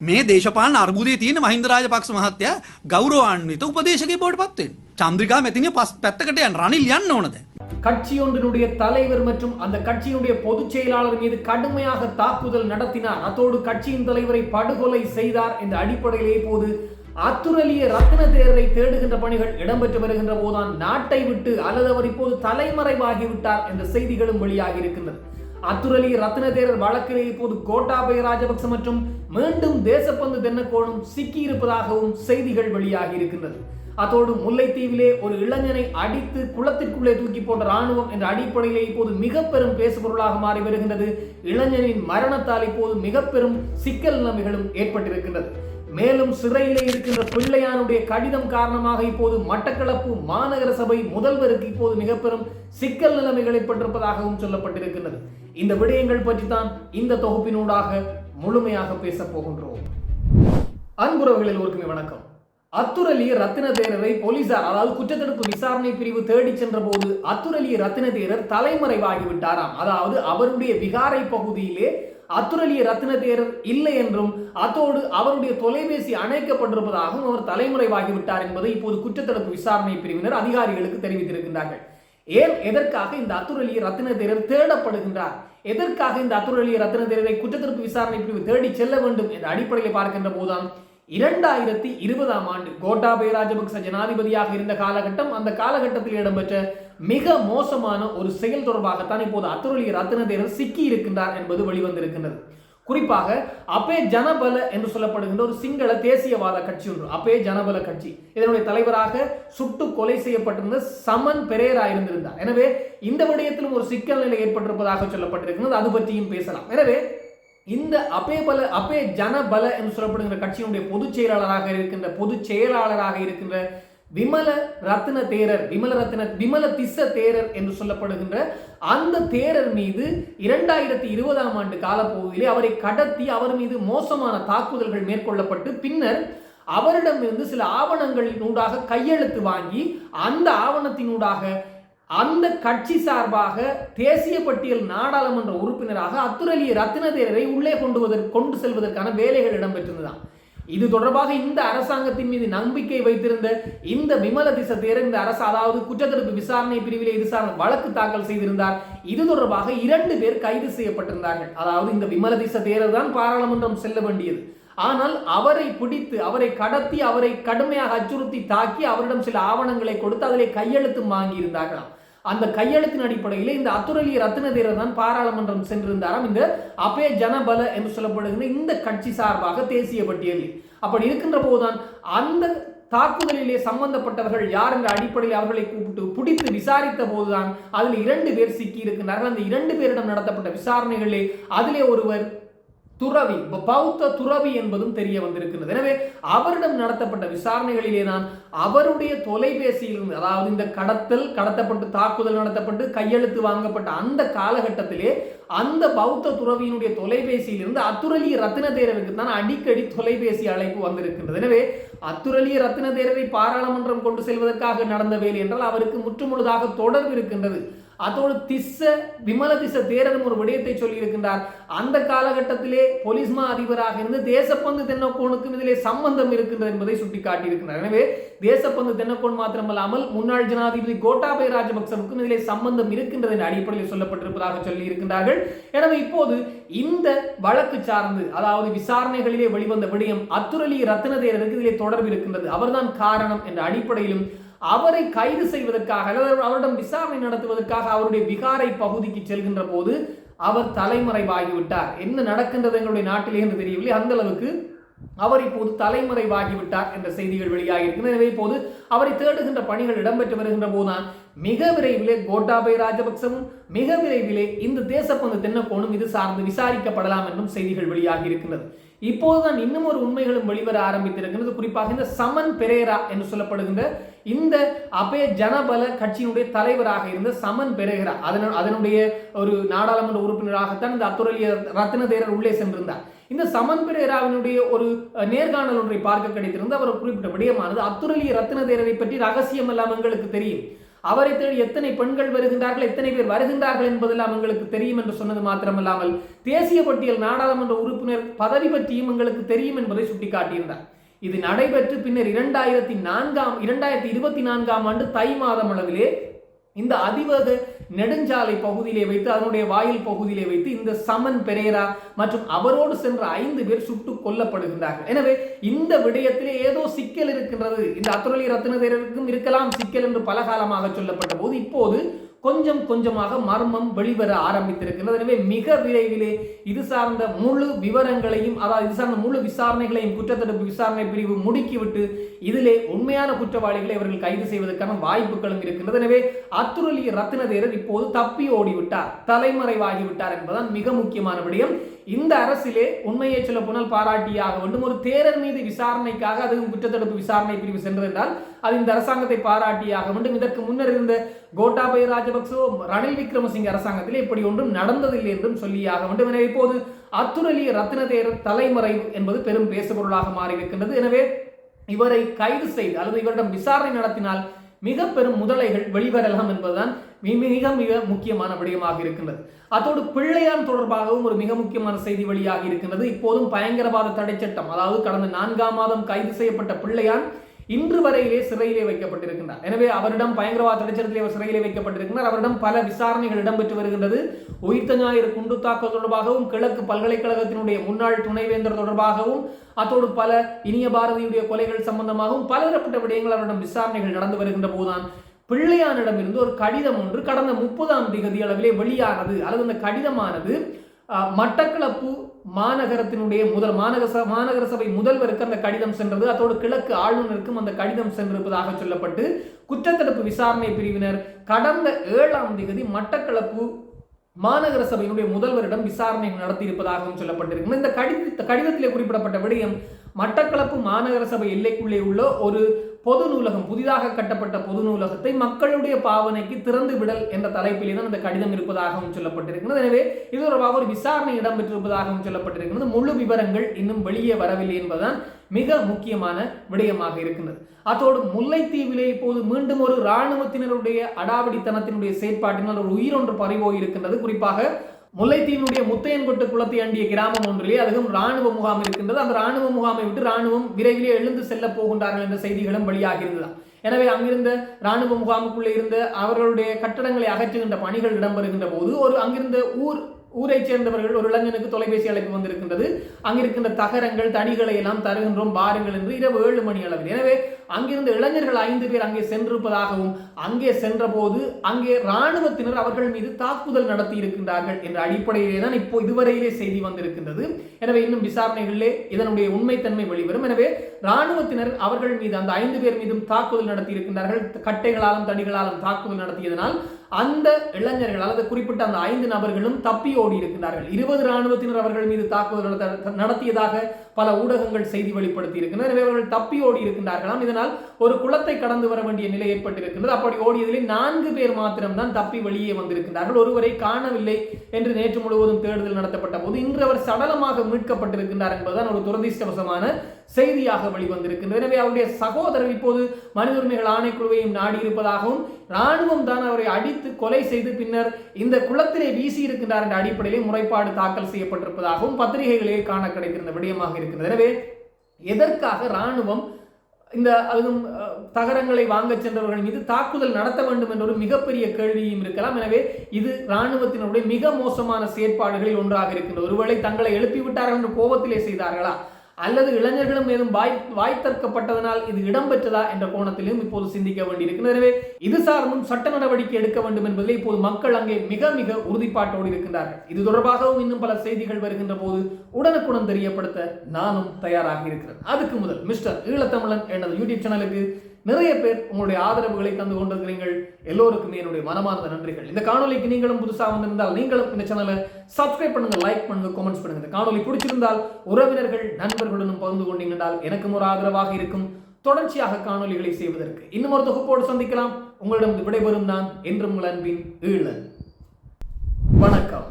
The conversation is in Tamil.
මේ දේශපාලන අර්බුදයේ තියෙන මහින්ද රාජපක්ෂ මහත්තයා ගෞරවාන්විත උපදේශකයෙක් බවට පත් වෙන්න. චන්ද්‍රිකා මෙතිනිය පස් පැත්තකට යන්න රනිල් යන්න ඕනද? கட்சியொன்றினுடைய தலைவர் மற்றும் அந்த கட்சியினுடைய பொதுச் செயலாளர் மீது கடுமையாக தாக்குதல் நடத்தினார் அத்தோடு கட்சியின் தலைவரை படுகொலை செய்தார் என்ற அடிப்படையிலே இப்போது அத்துரலிய ரத்ன தேரரை தேடுகின்ற பணிகள் இடம்பெற்று வருகின்ற போதுதான் நாட்டை விட்டு அல்லது அவர் இப்போது தலைமறைவாகிவிட்டார் என்ற செய்திகளும் வெளியாகி இருக்கின்றது அத்துரலி ரத்ன தேரர் வழக்கிலே இப்போது கோட்டாபய ராஜபக்ச மற்றும் மீண்டும் தேசப்பந்து தென்னக்கோணும் சிக்கியிருப்பதாகவும் செய்திகள் வெளியாகி இருக்கின்றது. அதோடு முல்லைத்தீவிலே ஒரு இளைஞனை அடித்து குளத்திற்குள்ளே தூக்கி போன்ற ராணுவம் என்ற அடிப்படையிலே இப்போது மிக பெரும் பேசுபொருளாக மாறி வருகின்றது. இளைஞனின் மரணத்தால் இப்போது மிக பெரும் சிக்கல் நிலைமைகளும் ஏற்பட்டிருக்கின்றது. மேலும் சிறையிலே இருக்கின்ற பிள்ளையானுடைய கடிதம் காரணமாக இப்போது மட்டக்களப்பு மாநகர சபை முதல்வருக்கு இப்போது மிக பெரும் சிக்கல் நிலைமைகள் ஏற்பட்டிருப்பதாகவும் சொல்லப்பட்டிருக்கின்றது. இந்த விடயங்கள் பற்றி தான் இந்த தொகுப்பினூடாக முழுமையாக பேசப் போகின்றோம். அன்புறவுகளில் ஒருக்குமே வணக்கம். அத்துரலிய ரத்தின தேரரை போலீசார் அதாவது குற்றத்தடுப்பு விசாரணை பிரிவு தேடிச் சென்ற போது அத்துரலிய ரத்தின தேரர் தலைமறைவாகி விட்டாராம் அதாவது அவருடைய விகாரை பகுதியிலே அத்துரலிய ரத்தின தேரர் இல்லை என்றும் அத்தோடு அவருடைய தொலைபேசி அணைக்கப்பட்டிருப்பதாகவும் அவர் தலைமுறைவாகிவிட்டார் என்பதை இப்போது குற்றத்தடுப்பு விசாரணை பிரிவினர் அதிகாரிகளுக்கு தெரிவித்திருக்கின்றார்கள். ஏன் எதற்காக இந்த அத்துரலிய ரத்தின தேரர் தேடப்படுகின்றார்? எதற்காக இந்த அத்துரலிய ரத்தின தேரரை குற்றத்தடுப்பு விசாரணை பிரிவு தேடி செல்ல வேண்டும் என்ற அடிப்படையில் பார்க்கின்ற போதுதான் இரண்டாயிரத்தி இருபதாம் ஆண்டு கோட்டாபய ராஜபக்ச ஜனாதிபதியாக இருந்த காலகட்டம் அந்த காலகட்டத்தில் இடம்பெற்ற மிக மோசமான ஒரு செயல் தொடர்பாகத்தான் இப்போது அத்தருளிய ரத்ன தேவர் சிக்கி இருக்கின்றார் என்பது வெளிவந்திருக்கின்றது. குறிப்பாக அப்பே ஜனபல என்று சொல்லப்படுகின்ற ஒரு சிங்கள தேசியவாத கட்சி ஒன்று அப்பே ஜனபல கட்சி. இதனுடைய தலைவராக சுட்டு கொலை செய்யப்பட்டிருந்த சமன் பெரேரா இருந்திருந்தார். எனவே இந்த விடயத்திலும் ஒரு சிக்கல் நிலை ஏற்பட்டிருப்பதாக சொல்லப்பட்டிருக்கிறது அது பற்றியும் பேசலாம். எனவே இந்த அப்பேபல அப்பே ஜனபல என்று சொல்லப்படுகின்ற கட்சியினுடைய பொதுச் செயலாளராக இருக்கின்ற பொதுச் செயலாளராக இருக்கின்ற விமல ரத்ன தேரர் விமல ரத்ன விமல திஸ தேரர் என்று சொல்லப்படுகின்ற அந்த தேரர் மீது இரண்டாயிரத்தி இருபதாம் ஆண்டு காலப்பகுதியிலே அவரை கடத்தி அவர் மீது மோசமான தாக்குதல்கள் மேற்கொள்ளப்பட்டு பின்னர் அவரிடமிருந்து சில ஆவணங்களினூடாக கையெழுத்து வாங்கி அந்த ஆவணத்தினூடாக அந்த கட்சி சார்பாக தேசிய பட்டியல் நாடாளுமன்ற உறுப்பினராக அத்துரலிய ரத்ன தேரரை உள்ளே கொண்டு கொண்டு செல்வதற்கான வேலைகள் இடம்பெற்றிருந்ததாம். இது தொடர்பாக இந்த அரசாங்கத்தின் மீது நம்பிக்கை வைத்திருந்த இந்த விமல திச இந்த அரசு அதாவது குற்றத்தடுப்பு விசாரணை பிரிவில் இது சார்ந்த வழக்கு தாக்கல் செய்திருந்தார். இது தொடர்பாக இரண்டு பேர் கைது செய்யப்பட்டிருந்தார்கள். அதாவது இந்த விமல திச தேரர் தான் பாராளுமன்றம் செல்ல வேண்டியது. ஆனால் அவரை பிடித்து அவரை கடத்தி அவரை கடுமையாக அச்சுறுத்தி தாக்கி அவரிடம் சில ஆவணங்களை கொடுத்து அதிலே கையெழுத்தும் வாங்கியிருந்தார்களாம். அந்த கையெழுத்தின் அடிப்படையில் இந்த அத்துரலிய ரத்ன தீரர் தான் பாராளுமன்றம் சென்றிருந்தாராம். இந்த அபே ஜனபல என்று சொல்லப்படுகின்ற இந்த கட்சி சார்பாக தேசிய பட்டியலில் அப்படி இருக்கின்ற போதுதான் அந்த தாக்குதலிலே சம்பந்தப்பட்டவர்கள் யார் என்ற அடிப்படையில் அவர்களை கூப்பிட்டு பிடித்து விசாரித்த போதுதான் அதில் இரண்டு பேர் சிக்கி இருக்கின்றார்கள் அந்த இரண்டு பேரிடம் நடத்தப்பட்ட விசாரணைகளிலே அதிலே ஒருவர் துறவி பௌத்த துறவி என்பதும் தெரிய வந்திருக்கிறது எனவே அவரிடம் நடத்தப்பட்ட விசாரணைகளிலே தான் அவருடைய தொலைபேசியில் அதாவது இந்த கடத்தல் கடத்தப்பட்டு தாக்குதல் நடத்தப்பட்டு கையெழுத்து வாங்கப்பட்ட அந்த காலகட்டத்திலே அந்த பௌத்த துறவியினுடைய தொலைபேசியிலிருந்து அத்துரலிய ரத்தின தேரருக்கு தான் அடிக்கடி தொலைபேசி அழைப்பு வந்திருக்கின்றது. எனவே அத்துரலிய ரத்தின தேரரை பாராளுமன்றம் கொண்டு செல்வதற்காக நடந்த வேலை என்றால் அவருக்கு முற்றுமுழுதாக தொடர்பு இருக்கின்றது. அதோடு திஸ்ஸ விமல திச தேரரும் ஒரு விடயத்தை சொல்லியிருக்கின்றார். அந்த காலகட்டத்திலே பொலிஸ்மா அதிபராக இருந்து தேசப்பந்து தென்னக்கோனுக்கும் இதிலே சம்பந்தம் இருக்கின்றது என்பதை சுட்டிக்காட்டியிருக்கிறார். எனவே தேசப்பந்து தென்னக்கோன் மாத்திரமல்லாமல் முன்னாள் ஜனாதிபதி கோட்டாபய ராஜபக்சவுக்கும் இதிலே சம்பந்தம் இருக்கின்றது என்ற அடிப்படையில் சொல்லப்பட்டிருப்பதாக சொல்லி இருக்கின்றார்கள் எனவே இப்போது இந்த வழக்கு சார்ந்து அதாவது விசாரணைகளிலே வெளிவந்த விடயம் அத்துரலி ரத்ன தேரருக்கு இதிலே தொடர்பு இருக்கின்றது அவர்தான் காரணம் என்ற அடிப்படையிலும் அவரை கைது செய்வதற்காக அவரிடம் விசாரணை நடத்துவதற்காக அவருடைய விகாரை பகுதிக்கு செல்கின்ற போது அவர் தலைமறைவாகிவிட்டார். என்ன நடக்கின்றது எங்களுடைய நாட்டிலே என்று தெரியவில்லை. அந்த அளவுக்கு அவர் இப்போது தலைமறைவாகிவிட்டார் என்ற செய்திகள் வெளியாகி இருக்கின்றன எனவே இப்போது அவரை தேடுகின்ற பணிகள் இடம்பெற்று வருகின்ற போதுதான் மிக விரைவிலே கோட்டாபய ராஜபக்சவும் மிக விரைவிலே இந்த தேசப்பந்து தென்னக்கோணும் இது சார்ந்து விசாரிக்கப்படலாம் என்றும் செய்திகள் வெளியாகி இருக்கின்றது இப்போதுதான் இன்னும் ஒரு உண்மைகளும் வெளிவர ஆரம்பித்திருக்கிறது குறிப்பாக இந்த சமன் பெரேரா என்று சொல்லப்படுகின்ற இந்த அபே ஜனபல கட்சியினுடைய தலைவராக இருந்த சமன் பெரேரா அதன அதனுடைய ஒரு நாடாளுமன்ற உறுப்பினராகத்தான் இந்த அத்துரலிய ரத்ன தேரர் உள்ளே சென்றிருந்தார். இந்த சமன் பெரேராவினுடைய ஒரு நேர்காணல் ஒன்றை பார்க்க கிடைத்திருந்து அவர் குறிப்பிட்ட விடயமானது அத்துரலிய ரத்ன தேரரை பற்றி ரகசியம் எல்லாம் எங்களுக்கு தெரியும். அவரை தேடி எத்தனை பெண்கள் வருகின்றார்கள் எத்தனை பேர் வருகின்றார்கள் என்பதெல்லாம் எங்களுக்கு தெரியும் என்று சொன்னது மாத்திரமல்லாமல் தேசிய பட்டியல் நாடாளுமன்ற உறுப்பினர் பதவி பற்றியும் எங்களுக்கு தெரியும் என்பதை சுட்டிக்காட்டியிருந்தார். இது நடைபெற்று பின்னர் இரண்டாயிரத்தி நான்காம் இரண்டாயிரத்தி இருபத்தி நான்காம் ஆண்டு தை மாதம் அளவிலே இந்த அதிவேக நெடுஞ்சாலை பகுதியிலே வைத்து அதனுடைய வாயில் பகுதியிலே வைத்து இந்த சமன் பெரேரா மற்றும் அவரோடு சென்ற ஐந்து பேர் சுட்டுக் கொல்லப்படுகின்றார்கள். எனவே இந்த விடயத்திலே ஏதோ சிக்கல் இருக்கின்றது. இந்த அத்துரலி ரத்னதேரருக்கும் இருக்கலாம். சிக்கல் என்று பல காலமாக சொல்லப்பட்ட போது இப்போது கொஞ்சம் கொஞ்சமாக மர்மம் வெளிவர ஆரம்பித்திருக்கிறது. எனவே மிக விரைவிலே இது சார்ந்த முழு விவரங்களையும் அதாவது இது சார்ந்த முழு விசாரணைகளையும் குற்றத்தடுப்பு விசாரணை பிரிவு முடுக்கிவிட்டு இதிலே உண்மையான குற்றவாளிகளை அவர்கள் கைது செய்வதற்கான வாய்ப்புகளும் இருக்கின்றது எனவே அத்துரலி ரத்னதேரர் இப்போது தப்பி ஓடிவிட்டார் தலைமறைவாகிவிட்டார் என்பதுதான் மிக முக்கியமான விடயம். இந்த அரசிலே உண்மையை சொல்ல போனால் பாராட்டியாக வேண்டும். ஒரு தேரர் மீது விசாரணைக்காக அதுவும் குற்றத்தடுப்பு விசாரணை பிரிவு சென்றது அது இந்த அரசாங்கத்தை பாராட்டியாக வேண்டும். இதற்கு முன்னர் இருந்த கோட்டாபய ராஜபக்சோ ரணில் விக்ரமசிங்க அரசாங்கத்திலே இப்படி ஒன்றும் நடந்ததில்லை என்றும் சொல்லியாக வேண்டும். எனவே இப்போது அத்துரலி ரத்னதேரர் தலைமறைவு என்பது பெரும் பேசுபொருளாக மாறியிருக்கின்றது. எனவே இவரை கைது செய்து அல்லது இவரிடம் விசாரணை நடத்தினால் மிக பெரும் முதலைகள் வெளிவரலாம் என்பதுதான் மிக மிக முக்கியமான விடயமாக இருக்கின்றது. அதோடு பிள்ளையான் தொடர்பாகவும் ஒரு மிக முக்கியமான செய்தி வெளியாகி இருக்கின்றது. இப்போதும் பயங்கரவாத தடை சட்டம் அதாவது கடந்த நான்காம் மாதம் கைது செய்யப்பட்ட பிள்ளையான் இன்று வரையிலே சிறையிலே வைக்கப்பட்டிருக்கின்றார். எனவே அவரிடம் பயங்கரவாத தடைச்சட்டத்திலே அவர் சிறையிலே வைக்கப்பட்டிருக்கிறார். அவரிடம் பல விசாரணைகள் இடம்பெற்று வருகின்றது. உயிர்த்த ஞாயிறு குண்டு தாக்கல் தொடர்பாகவும் கிழக்கு பல்கலைக்கழகத்தினுடைய முன்னாள் துணைவேந்தர் தொடர்பாகவும் அத்தோடு பல இனிய பாரதியுடைய கொலைகள் சம்பந்தமாகவும் பலதரப்பட்ட விடயங்கள் அவரிடம் விசாரணைகள் நடந்து வருகின்ற போதுதான் பிள்ளையானிடமிருந்து ஒரு கடிதம் ஒன்று கடந்த முப்பதாம் திகதி அளவிலே வெளியானது. அல்லது அந்த கடிதமானது மட்டக்களப்பு மாநகரத்தினுடைய முதல் மாநகர மாநகர சபை முதல்வருக்கு அந்த கடிதம் சென்றது. அதோடு கிழக்கு ஆளுநருக்கும் அந்த கடிதம் சென்றிருப்பதாக சொல்லப்பட்டு குற்றத்தடுப்பு விசாரணை பிரிவினர் கடந்த ஏழாம் திகதி மட்டக்களப்பு மாநகர சபையினுடைய முதல்வரிடம் விசாரணை நடத்தியிருப்பதாகவும் சொல்லப்பட்டிருக்கு இந்த கடித கடிதத்திலே குறிப்பிடப்பட்ட விடயம் மட்டக்களப்பு மாநகர சபை எல்லைக்குள்ளே உள்ள ஒரு பொது நூலகம் புதிதாக கட்டப்பட்ட பொது நூலகத்தை மக்களுடைய பாவனைக்கு திறந்து விடல் என்ற தலைப்பிலே தான் இந்த கடிதம் இருப்பதாகவும் சொல்லப்பட்டிருக்கிறது. எனவே இது தொடர்பாக ஒரு விசாரணை இடம்பெற்றிருப்பதாகவும் சொல்லப்பட்டிருக்கிறது. முழு விவரங்கள் இன்னும் வெளியே வரவில்லை என்பதுதான் மிக முக்கியமான விடயமாக இருக்கின்றது. அத்தோடு முல்லைத்தீவிலே இப்போது மீண்டும் ஒரு இராணுவத்தினருடைய அடாவடித்தனத்தினுடைய செயற்பாட்டினால் ஒரு உயிரொன்று பறிபோய் இருக்கின்றது குறிப்பாக முல்லைத்தீவினுடைய முத்தையன்கொட்டு குளத்தை அண்டிய கிராமம் ஒன்றிலே அதுவும் ராணுவ முகாம் இருக்கின்றது. அந்த ராணுவ முகாமை விட்டு ராணுவம் விரைவிலே எழுந்து செல்ல போகின்றார்கள் என்ற செய்திகளும் வெளியாகி இருந்ததாம் எனவே அங்கிருந்த ராணுவ முகாமுக்குள்ளே இருந்த அவர்களுடைய கட்டடங்களை அகற்றுகின்ற பணிகள் இடம்பெறுகின்ற போது ஒரு அங்கிருந்த ஊர் ஊரைச் சேர்ந்தவர்கள் ஒரு இளைஞனுக்கு தொலைபேசி அழைப்பு வந்திருக்கின்றது. அங்கிருக்கின்ற தகரங்கள் தடிகளை எல்லாம் தருகின்றோம் பாருங்கள் என்று இரவு ஏழு மணி அளவில். எனவே அங்கிருந்த இளைஞர்கள் ஐந்து பேர் அங்கே சென்றிருப்பதாகவும் அங்கே சென்றபோது அங்கே இராணுவத்தினர் அவர்கள் மீது தாக்குதல் நடத்தி இருக்கின்றார்கள் என்ற அடிப்படையிலே தான் இப்போ இதுவரையிலே செய்தி வந்திருக்கின்றது. எனவே இன்னும் விசாரணைகளிலே இதனுடைய உண்மைத்தன்மை வெளிவரும். எனவே இராணுவத்தினர் அவர்கள் மீது அந்த ஐந்து பேர் மீதும் தாக்குதல் நடத்தி இருக்கின்றார்கள். கட்டைகளாலும் தடிகளாலும் தாக்குதல் நடத்தியதனால் அந்த இளைஞர்கள் அல்லது குறிப்பிட்ட அந்த ஐந்து நபர்களும் தப்பி ஓடி இருக்கின்றார்கள். இருபது ராணுவத்தினர் அவர்கள் மீது தாக்குதல் நடத்தியதாக பல ஊடகங்கள் செய்தி வெளிப்படுத்தி இருக்கின்றன. எனவே அவர்கள் தப்பி ஓடி இருக்கின்றார்களாம். இதனால் ஒரு குளத்தை கடந்து வர வேண்டிய நிலை ஏற்பட்டிருக்கின்றது. அப்படி ஓடியதிலே நான்கு பேர் மாத்திரம்தான் தப்பி வெளியே வந்திருக்கின்றார்கள். ஒருவரை காணவில்லை என்று நேற்று முழுவதும் தேடுதல் நடத்தப்பட்ட போது இன்று அவர் சடலமாக மீட்கப்பட்டிருக்கின்றார் என்பதுதான் ஒரு துரதிருஷ்டவசமான செய்தியாக வெளிவந்திருக்கின்றது. எனவே அவருடைய சகோதரர் இப்போது மனித உரிமைகள் ஆணைக்குழுவையும் நாடி இருப்பதாகவும் ராணுவம் தான் அவரை அடித்து கொலை செய்து பின்னர் இந்த குளத்திலே வீசி இருக்கின்றார் என்ற அடிப்படையிலே முறைப்பாடு தாக்கல் செய்யப்பட்டிருப்பதாகவும் பத்திரிகைகளிலே காண கிடைத்திருந்த விடயமாக இருக்கிறது எனவே எதற்காக இராணுவம் இந்த அதுவும் தகரங்களை வாங்க சென்றவர்கள் மீது தாக்குதல் நடத்த வேண்டும் என்ற ஒரு மிகப்பெரிய கேள்வியும் இருக்கலாம். எனவே இது இராணுவத்தினுடைய மிக மோசமான செயற்பாடுகளில் ஒன்றாக இருக்கின்றது. ஒருவேளை தங்களை எழுப்பிவிட்டார்கள் என்று கோபத்திலே செய்தார்களா? அல்லது இளைஞர்களும் ஏதும் வாய் வாய்த்தற்கப்பட்டதனால் இது இடம்பெற்றதா என்ற கோணத்திலும் இப்போது சிந்திக்க வேண்டியிருக்கிறது. எனவே இது சார்ந்தும் சட்ட நடவடிக்கை எடுக்க வேண்டும் என்பதில் இப்போது மக்கள் அங்கே மிக மிக உறுதிப்பாட்டோடு இருக்கின்றார்கள். இது தொடர்பாகவும் இன்னும் பல செய்திகள் வருகின்ற போது உடனுக்குடன் தெரியப்படுத்த நானும் தயாராக இருக்கிறேன். அதுக்கு முதல் மிஸ்டர் ஈழத்தமிழன் எனது யூடியூப் சேனலுக்கு நிறைய பேர் உங்களுடைய ஆதரவுகளை தந்து கொண்டிருக்கிறீர்கள். எல்லோருக்குமே என்னுடைய மனமார்ந்த நன்றிகள். இந்த காணொலிக்கு நீங்களும் புதுசாக வந்திருந்தால் நீங்களும் இந்த சேனலை சப்ஸ்கிரைப் பண்ணுங்க லைக் பண்ணுங்க கமெண்ட்ஸ் பண்ணுங்க. இந்த காணொலி பிடிச்சிருந்தால் உறவினர்கள் நண்பர்களுடன் பகிர்ந்து கொண்டீங்கன்றால் எனக்கும் ஒரு ஆதரவாக இருக்கும். தொடர்ச்சியாக காணொலிகளை செய்வதற்கு இன்னும் ஒரு தொகுப்போடு சந்திக்கலாம். உங்களிடம் விடைபெறும் நான் என்றும் உங்கள் அன்பின் ஈழன். வணக்கம்.